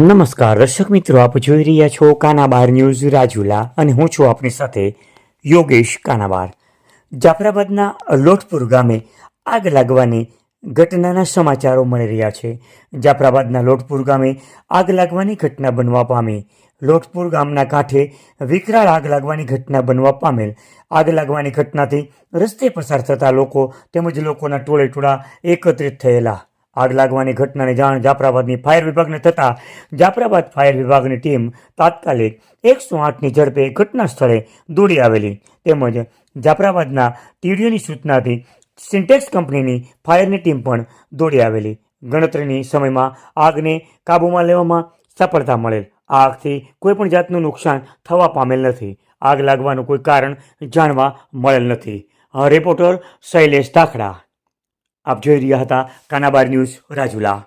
નમસ્કાર, દર્શક મિત્રો, આપ જોઈ રહ્યા છો કાનાબાર ન્યૂઝ રાજુલા અને હું છું આપની સાથે યોગેશ કાનાબાર. જાફરાબાદના લોટપુર ગામે આગ લાગવાની ઘટનાના સમાચારો મળી રહ્યા છે. જાફરાબાદના લોટપુર ગામે આગ લાગવાની ઘટના બનવા પામી. લોટપુર ગામના કાંઠે વિકરાળ આગ લાગવાની ઘટના બનવા પામેલ. આગ લાગવાની ઘટનાથી રસ્તે પસાર થતા લોકો તેમજ લોકોના ટોળે ટોળા એકત્રિત થયેલા. આગ લાગવાની ઘટનાની જાણ જાફરાબાદની ફાયર વિભાગને થતાં જાફરાબાદ ફાયર વિભાગની ટીમ તાત્કાલિક એકસો આઠની ઝડપે ઘટના સ્થળે દોડી આવેલી. તેમજ જાફરાબાદના ટીડીઓની સૂચનાથી સિન્ટેક્સ કંપનીની ફાયરની ટીમ પણ દોડી આવેલી. ગણતરીની સમયમાં આગને કાબૂમાં લેવામાં સફળતા મળેલ. આ આગથી કોઈ પણ જાતનું નુકસાન થવા પામેલ નથી. આગ લાગવાનું કોઈ કારણ જાણવા મળેલ નથી. રિપોર્ટર શૈલેષ તાખડા આપ જોઈ રહ્યા હતા કાનાબાર ન્યૂઝ રાજુલા.